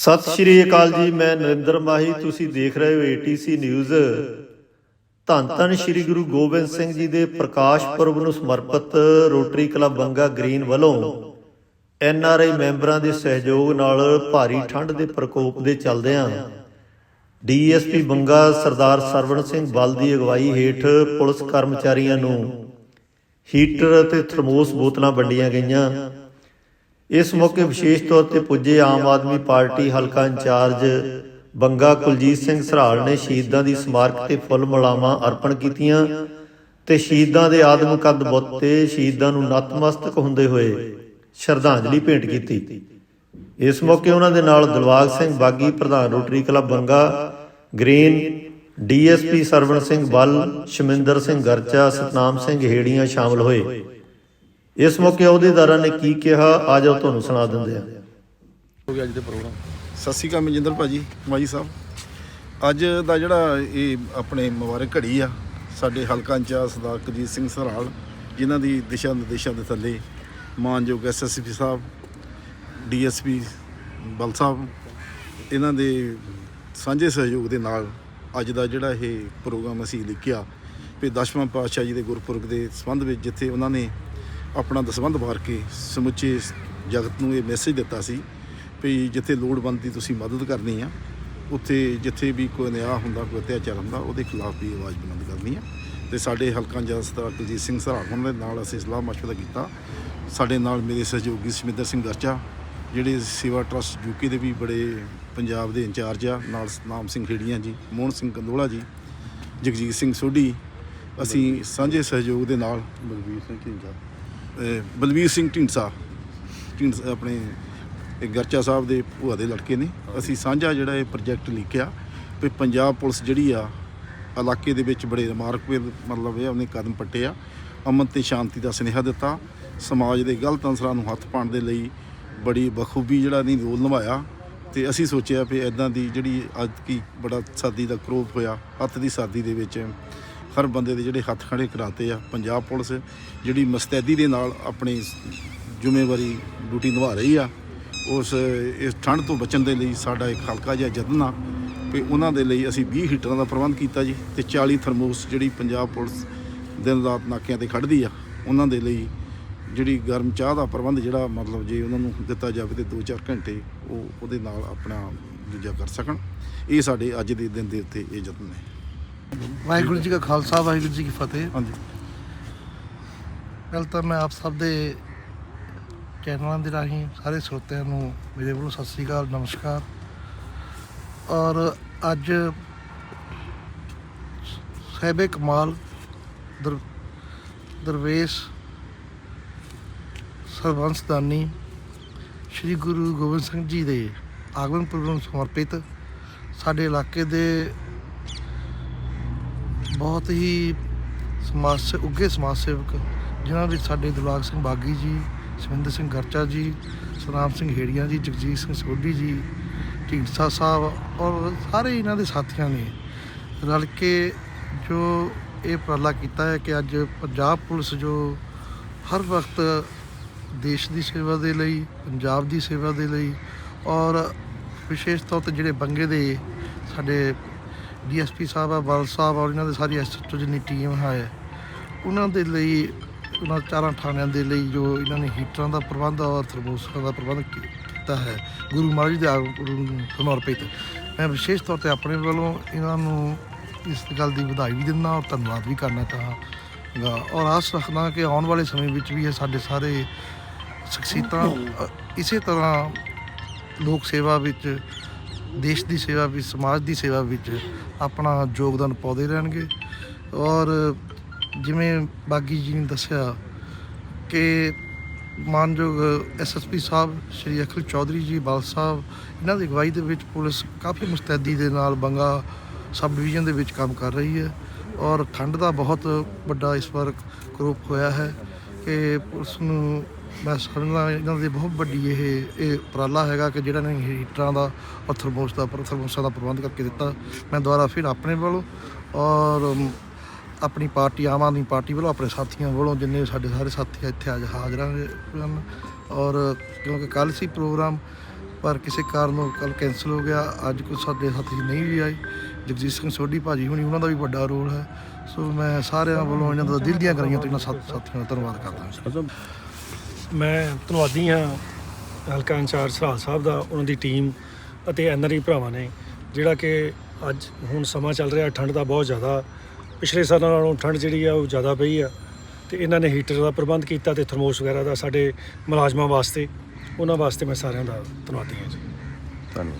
ਸਤਿ ਸ਼੍ਰੀ ਅਕਾਲ ਜੀ, ਮੈਂ ਨਰਿੰਦਰ ਮਾਹੀ, ਤੁਸੀਂ ਦੇਖ ਰਹੇ ਹੋ ਏਟੀਸੀ ਨਿਊਜ਼ ਧੰਨ ਧੰਨ ਸ਼੍ਰੀ ਗੁਰੂ ਗੋਬਿੰਦ ਸਿੰਘ ਜੀ ਦੇ ਪ੍ਰਕਾਸ਼ ਪੁਰਬ ਨੂੰ ਸਮਰਪਿਤ ਰੋਟਰੀ ਕਲੱਬ ਬੰਗਾ ਗ੍ਰੀਨ ਵੱਲੋਂ ਐਨ ਆਰ ਆਈ ਮੈਂਬਰਾਂ ਦੇ ਸਹਿਯੋਗ ਨਾਲ ਭਾਰੀ ਠੰਡ ਦੇ ਪ੍ਰਕੋਪ ਦੇ ਚੱਲਦਿਆਂ ਡੀਐਸਪੀ ਬੰਗਾ ਸਰਦਾਰ ਸਰਵਣ ਸਿੰਘ ਬਲ ਦੀ ਅਗਵਾਈ ਹੇਠ ਪੁਲਿਸ ਕਰਮਚਾਰੀਆਂ ਨੂੰ ਹੀਟਰ ਅਤੇ ਥਰਮੋਸ ਬੋਤਲਾਂ ਵੰਡੀਆਂ ਗਈਆਂ। ਇਸ ਮੌਕੇ ਵਿਸ਼ੇਸ਼ ਤੌਰ ਤੇ ਪੁੱਜੇ ਆਮ ਆਦਮੀ ਪਾਰਟੀ ਹਲਕਾ ਇੰਚਾਰਜ ਬੰਗਾ ਕੁਲਜੀਤ ਸਿੰਘ ਸਰਾਲ ਨੇ ਸ਼ਹੀਦਾਂ ਦੀ ਸਮਾਰਕ ਤੇ ਫੁੱਲ ਮਲਾਵਾਂ ਅਰਪਣ ਕੀਤੀਆਂ ਤੇ ਸ਼ਹੀਦਾਂ ਦੇ ਆਦਮ ਕੱਦ ਬੁੱਤ ਤੇ ਸ਼ਹੀਦਾਂ ਨੂੰ ਨਤਮਸਤਕ ਹੁੰਦੇ ਹੋਏ ਸ਼ਰਧਾਂਜਲੀ ਭੇਂਟ ਕੀਤੀ। ਇਸ ਮੌਕੇ ਉਹਨਾਂ ਦੇ ਨਾਲ ਦਿਲਵਾਗ ਸਿੰਘ ਬਾਗੀ, ਪ੍ਰਧਾਨ rotary club Banga, green DSP Sarwan Singh Bal, Shaminder Singh Garcha, Satnam Singh Heriyan ਸ਼ਾਮਲ ਹੋਏ। ਇਸ ਮੌਕੇ ਅਹੁਦੇਦਾਰਾਂ ਨੇ ਕੀ ਕਿਹਾ ਆ ਜਾਓ ਤੁਹਾਨੂੰ ਸੁਣਾ ਦਿੰਦੇ ਆ ਹੋ ਗਿਆ ਅੱਜ ਦੇ ਪ੍ਰੋਗਰਾਮ। ਸਤਿ ਸ਼੍ਰੀ ਅਕਾਲ ਮਨਜਿੰਦਰ ਭਾਜੀ ਮਾਈ ਸਾਹਿਬ। ਅੱਜ ਦਾ ਜਿਹੜਾ ਇਹ ਆਪਣੇ ਮੁਬਾਰਕ ਘੜੀ ਆ, ਸਾਡੇ ਹਲਕਾ ਇੰਚਾਰਜ ਸਰਦਾਰ ਕੁਲਜੀਤ ਸਿੰਘ ਸਰਾਲ, ਜਿਨ੍ਹਾਂ ਦੀ ਦਿਸ਼ਾ ਨਿਰਦੇਸ਼ਾਂ ਦੇ ਥੱਲੇ ਮਾਨਯੋਗ ਐਸਐਸਪੀ ਸਾਹਿਬ ਡੀਐਸਪੀ ਬਲ ਸਾਹਿਬ, ਇਹਨਾਂ ਦੇ ਸਾਂਝੇ ਸਹਿਯੋਗ ਦੇ ਨਾਲ ਅੱਜ ਦਾ ਜਿਹੜਾ ਇਹ ਪ੍ਰੋਗਰਾਮ ਅਸੀਂ ਲਿਖਿਆ, ਵੀ ਦਸਵਾਂ ਪਾਤਸ਼ਾਹ ਜੀ ਦੇ ਗੁਰਪੁਰਬ ਦੇ ਸੰਬੰਧ ਵਿੱਚ ਜਿੱਥੇ ਉਹਨਾਂ ਨੇ ਆਪਣਾ ਦਸਵੰਧ ਵਾਰ ਕੇ ਸਮੁੱਚੇ ਜਗਤ ਨੂੰ ਇਹ ਮੈਸੇਜ ਦਿੱਤਾ ਸੀ ਵੀ ਜਿੱਥੇ ਲੋੜਵੰਦ ਦੀ ਤੁਸੀਂ ਮਦਦ ਕਰਨੀ ਆ ਉੱਥੇ ਜਿੱਥੇ ਵੀ ਕੋਈ ਨਿਆਂ ਹੁੰਦਾ ਕੋਈ ਅਤਿਆਚਾਰ ਹੁੰਦਾ ਉਹਦੇ ਖਿਲਾਫ ਵੀ ਆਵਾਜ਼ ਬੁਲੰਦ ਕਰਨੀ ਆ। ਤੇ ਸਾਡੇ ਹਲਕਾ ਸਰਦਾਰ ਕੁਲਜੀਤ ਸਿੰਘ ਸਰਾਣ ਉਹਨਾਂ ਦੇ ਨਾਲ ਅਸੀਂ ਸਲਾਹ ਮਸ਼ਵਰਾ ਕੀਤਾ। ਸਾਡੇ ਨਾਲ ਮੇਰੇ ਸਹਿਯੋਗੀ ਸਮਿੰਦਰ ਸਿੰਘ ਗਰਚਾ ਜਿਹੜੇ ਸੇਵਾ ਟਰਸਟ ਯੂਕੇ ਦੇ ਵੀ ਬੜੇ ਪੰਜਾਬ ਦੇ ਇੰਚਾਰਜ ਆ ਨਾਲ ਨਾਮ ਸਿੰਘ ਖੇੜੀਆਂ ਜੀ ਮੋਹਨ ਸਿੰਘ ਕੰਦੋਲਾ ਜੀ ਜਗਜੀਤ ਸਿੰਘ ਸੋਢੀ ਅਸੀਂ ਸਾਂਝੇ ਸਹਿਯੋਗ ਦੇ ਨਾਲ ਬਲਵੀਰ ਸਿੰਘ ਅਹ ਬਲਵੀਰ ਸਿੰਘ ਢੀਂਡਸਾ। ਢੀਂਡਸਾ ਆਪਣੇ ਇਹ ਗਰਚਾ ਸਾਹਿਬ ਦੇ ਭੂਆ ਦੇ ਲੜਕੇ ਨੇ। ਅਸੀਂ ਸਾਂਝਾ ਜਿਹੜਾ ਇਹ ਪ੍ਰੋਜੈਕਟ ਲਿਖਿਆ ਵੀ ਪੰਜਾਬ ਪੁਲਿਸ ਜਿਹੜੀ ਆ, ਇਲਾਕੇ ਦੇ ਵਿੱਚ ਬੜੇ ਰਿਮਾਰਕੇਬਲ ਮਤਲਬ ਇਹ ਉਹਨੇ ਕਦਮ ਪੱਟੇ ਆ। ਅਮਨ ਤੇ ਸ਼ਾਂਤੀ ਦਾ ਸੁਨੇਹਾ ਦਿੱਤਾ। ਸਮਾਜ ਦੇ ਗਲਤ ਅਨਸਰਾਂ ਨੂੰ ਹੱਥ ਪਾਉਣ ਦੇ ਲਈ ਬੜੀ ਬਖੂਬੀ ਜਿਹੜਾ ਨਹੀਂ ਰੋਲ ਨਿਭਾਇਆ। ਤੇ ਅਸੀਂ ਸੋਚਿਆ ਵੀ ਇਦਾਂ ਦੀ ਜਿਹੜੀ ਅੱਜ ਕੀ ਬੜਾ ਸਰਦੀ ਦਾ ਕਰੋਪ ਹੋਇਆ ਹੱਥ ਦੀ ਸਰਦੀ ਦੇ ਵਿੱਚ ਹਰ ਬੰਦੇ ਦੇ ਜਿਹੜੇ ਹੱਥ ਖੜੇ ਕਰਾਤੇ ਆ, ਪੰਜਾਬ ਪੁਲਿਸ ਜਿਹੜੀ ਮਸਤੈਦੀ ਦੇ ਨਾਲ ਆਪਣੀ ਜ਼ਿੰਮੇਵਾਰੀ ਡਿਊਟੀ ਨਿਭਾ ਰਹੀ ਆ, ਉਸ, ਇਸ ਠੰਡ ਤੋਂ ਬਚਣ ਦੇ ਲਈ ਸਾਡਾ ਇੱਕ ਹਲਕਾ ਜਿਹਾ ਯਤਨ ਆ ਵੀ ਉਹਨਾਂ ਦੇ ਲਈ ਅਸੀਂ 20 ਹੀਟਰਾਂ ਦਾ ਪ੍ਰਬੰਧ ਕੀਤਾ ਜੀ ਤੇ 40 ਥਰਮੋਸ ਜਿਹੜੀ ਪੰਜਾਬ ਪੁਲਿਸ ਦਿਨ ਰਾਤ ਨਾਕਿਆਂ ਤੇ ਖੜਦੀ ਆ, ਉਹਨਾਂ ਦੇ ਲਈ ਜਿਹੜੀ ਗਰਮ ਚਾਹ ਦਾ ਪ੍ਰਬੰਧ ਜਿਹੜਾ ਮਤਲਬ ਜੇ ਉਹਨਾਂ ਨੂੰ ਦਿੱਤਾ ਜਾਵੇ ਤੇ 2-4 ਘੰਟੇ ਉਹ ਉਹਦੇ ਨਾਲ ਆਪਣਾ ਦੂਜਾ ਕਰ ਸਕਣ। ਇਹ ਸਾਡੇ ਅੱਜ ਦੇ ਦਿਨ ਦੇ ਉੱਤੇ ਇਹ ਯਤਨ ਨੇ। ਵਾਹਿਗੁਰੂ ਜੀ ਕਾ ਖਾਲਸਾ ਵਾਹਿਗੁਰੂ ਜੀ ਕੀ ਫਤਿਹ। ਹਾਂਜੀ। ਪਹਿਲਾਂ ਤਾਂ ਮੈਂ ਆਪ ਸਭ ਦੇ ਚੈਨਲਾਂ ਦੇ ਰਾਹੀਂ ਸਾਰੇ ਸਰੋਤਿਆਂ ਨੂੰ ਮੇਰੇ ਵੱਲੋਂ ਸਤਿ ਸ੍ਰੀ ਅਕਾਲ ਨਮਸਕਾਰ। ਔਰ ਅੱਜ ਸਹਿਬੇ ਕਮਾਲ ਦਰ ਦਰਵੇਸ਼ ਸਰਬੰਸ ਦਾਨੀ ਸ੍ਰੀ ਗੁਰੂ ਗੋਬਿੰਦ ਸਿੰਘ ਜੀ ਦੇ ਆਗਮਨ ਪੁਰਬ ਨੂੰ ਸਮਰਪਿਤ ਸਾਡੇ ਇਲਾਕੇ ਦੇ ਬਹੁਤ ਹੀ ਸਮਾਜ ਸੇ ਉੱਗੇ ਸਮਾਜ ਸੇਵਕ, ਜਿਨ੍ਹਾਂ ਵਿੱਚ ਸਾਡੇ ਦਿਲਬਾਗ ਸਿੰਘ ਬਾਗੀ ਜੀ ਸਮਿੰਦਰ ਸਿੰਘ ਗਰਚਾ ਜੀ, ਸਤਨਾਮ ਸਿੰਘ ਹੇੜੀਆਂ ਜੀ, ਜਗਜੀਤ ਸਿੰਘ ਸੋਢੀ ਜੀ, ਢੀਂਡਸਾ ਸਾਹਿਬ ਔਰ ਸਾਰੇ ਇਹਨਾਂ ਦੇ ਸਾਥੀਆਂ ਨੇ ਰਲ ਕੇ ਜੋ ਇਹ ਉਪਰਾਲਾ ਕੀਤਾ ਹੈ ਕਿ ਅੱਜ ਪੰਜਾਬ ਪੁਲਿਸ ਜੋ ਹਰ ਵਕਤ ਦੇਸ਼ ਦੀ ਸੇਵਾ ਦੇ ਲਈ, ਪੰਜਾਬ ਦੀ ਸੇਵਾ ਦੇ ਲਈ ਔਰ ਵਿਸ਼ੇਸ਼ ਤੌਰ ਤੇ ਜਿਹੜੇ ਬੰਗੇ ਦੇ ਸਾਡੇ ਡੀਐਸਪੀ ਸਾਹਿਬ ਆ ਬਲ ਸਾਹਿਬ ਔਰ ਇਹਨਾਂ ਦੇ ਸਾਰੀ ਐਸਐਚਓ ਜਿੰਨੀ ਟੀਮ ਹੈ, ਉਹਨਾਂ ਦੇ ਲਈ, ਉਹਨਾਂ ਚਾਰਾਂ ਥਾਣਿਆਂ ਦੇ ਲਈ ਜੋ ਇਹਨਾਂ ਨੇ ਹੀਟਰਾਂ ਦਾ ਪ੍ਰਬੰਧ ਔਰ ਥਰਮੋਸਾਂ ਦਾ ਪ੍ਰਬੰਧ ਕੀਤਾ ਹੈ, ਗੁਰੂ ਮਹਾਰਾਜ ਦੇ ਆਗਮਨ ਸਮਰਪਿਤ ਮੈਂ ਵਿਸ਼ੇਸ਼ ਤੌਰ ਤੇ ਆਪਣੇ ਵੱਲੋਂ ਇਹਨਾਂ ਨੂੰ ਇਸ ਗੱਲ ਦੀ ਵਧਾਈ ਵੀ ਦਿੰਦਾ ਔਰ ਧੰਨਵਾਦ ਵੀ ਕਰਨਾ ਚਾਹਾਂਗਾ। ਔਰ ਆਸ ਰੱਖਦਾ ਕਿ ਆਉਣ ਵਾਲੇ ਸਮੇਂ ਵਿੱਚ ਵੀ ਇਹ ਸਾਡੇ ਸਾਰੇ ਸ਼ਖਸੀਅਤਾਂ ਇਸੇ ਤਰ੍ਹਾਂ ਲੋਕ ਸੇਵਾ ਵਿੱਚ ਦੇਸ਼ ਦੀ ਸੇਵਾ ਵਿੱਚ, ਸਮਾਜ ਦੀ ਸੇਵਾ ਵਿੱਚ ਆਪਣਾ ਯੋਗਦਾਨ ਪਾਉਂਦੇ ਰਹਿਣਗੇ। ਔਰ ਜਿਵੇਂ ਬਾਗੀ ਜੀ ਨੇ ਦੱਸਿਆ ਕਿ ਮਾਨਯੋਗ ਐਸਐਸਪੀ ਸਾਹਿਬ, ਸ਼੍ਰੀ ਅਖਿਲ ਚੌਧਰੀ ਜੀ, ਬਾਲ ਸਾਹਿਬ, ਇਹਨਾਂ ਦੀ ਅਗਵਾਈ ਦੇ ਵਿੱਚ ਪੁਲਿਸ ਕਾਫੀ ਮੁਸਤੈਦੀ ਦੇ ਨਾਲ ਬੰਗਾ ਸਬ ਡਿਵੀਜ਼ਨ ਦੇ ਵਿੱਚ ਕੰਮ ਕਰ ਰਹੀ ਹੈ। ਔਰ ਠੰਡ ਦਾ ਬਹੁਤ ਵੱਡਾ ਇਸ ਵਾਰ ਕਰੋਪ ਹੋਇਆ ਹੈ ਕਿ ਪੁਲਿਸ ਨੂੰ ਮੈਂ ਸਮਝਦਾ ਇਹਨਾਂ ਦੀ ਬਹੁਤ ਵੱਡੀ ਇਹ ਇਹ ਉਪਰਾਲਾ ਹੈਗਾ ਕਿ ਜਿਹੜਾ ਨੇ ਹੀਟਰਾਂ ਦਾ ਔਰ ਥਰਮੋਸ ਦਾ ਥਰਮੋਸਾਂ ਦਾ ਪ੍ਰਬੰਧ ਕਰਕੇ ਦਿੱਤਾ। ਮੈਂ ਦੁਬਾਰਾ ਫਿਰ ਆਪਣੇ ਵੱਲੋਂ ਔਰ ਆਪਣੀ ਪਾਰਟੀ, ਆਮ ਆਦਮੀ ਪਾਰਟੀ ਵੱਲੋਂ, ਆਪਣੇ ਸਾਥੀਆਂ ਵੱਲੋਂ ਜਿੰਨੇ ਸਾਡੇ ਸਾਰੇ ਸਾਥੀ ਇੱਥੇ ਅੱਜ ਹਾਜ਼ਰ ਹਨ ਔਰ ਕਿਉਂਕਿ ਕੱਲ ਸੀ ਪ੍ਰੋਗਰਾਮ, ਪਰ ਕਿਸੇ ਕਾਰਨ ਉਹ ਕੱਲ ਕੈਂਸਲ ਹੋ ਗਿਆ। ਅੱਜ ਕੁਝ ਸਾਡੇ ਸਾਥੀ ਨਹੀਂ ਵੀ ਆਏ। ਜਗਜੀਤ ਸਿੰਘ ਸੋਢੀ ਭਾਜੀ ਹੁਣੀ, ਉਹਨਾਂ ਦਾ ਵੀ ਵੱਡਾ ਰੋਲ ਹੈ। ਸੋ ਮੈਂ ਸਾਰਿਆਂ ਵੱਲੋਂ ਇਹਨਾਂ ਦਾ ਦਿਲ ਦੀਆਂ ਕਰਾਈਆਂ ਤੇ ਇਹਨਾਂ ਸਾਥ- ਸਾਥੀਆਂ ਦਾ ਧੰਨਵਾਦ ਕਰਦਾ ਮੈਂ ਧੰਨਵਾਦੀ ਹਾਂ ਹਲਕਾ ਇੰਚਾਰਜ ਸਰਾਲ ਸਾਹਿਬ ਦਾ, ਉਹਨਾਂ ਦੀ ਟੀਮ ਅਤੇ ਐਨਆਰਈ ਭਰਾਵਾਂ ਨੇ, ਜਿਹੜਾ ਕਿ ਅੱਜ ਹੁਣ ਸਮਾਂ ਚੱਲ ਰਿਹਾ, ਠੰਡ ਦਾ ਬਹੁਤ ਜ਼ਿਆਦਾ, ਪਿਛਲੇ ਸਾਲਾਂ ਨਾਲੋਂ ਠੰਡ ਜਿਹੜੀ ਆ ਉਹ ਜ਼ਿਆਦਾ ਪਈ ਆ, ਤੇ ਇਹਨਾਂ ਨੇ ਹੀਟਰ ਦਾ ਪ੍ਰਬੰਧ ਕੀਤਾ ਤੇ ਥਰਮੋਸ ਵਗੈਰਾ ਦਾ ਸਾਡੇ ਮੁਲਾਜ਼ਮਾਂ ਵਾਸਤੇ, ਉਹਨਾਂ ਵਾਸਤੇ ਮੈਂ ਸਾਰਿਆਂ ਦਾ ਧੰਨਵਾਦੀ ਹਾਂ ਜੀ। ਧੰਨਵਾਦ।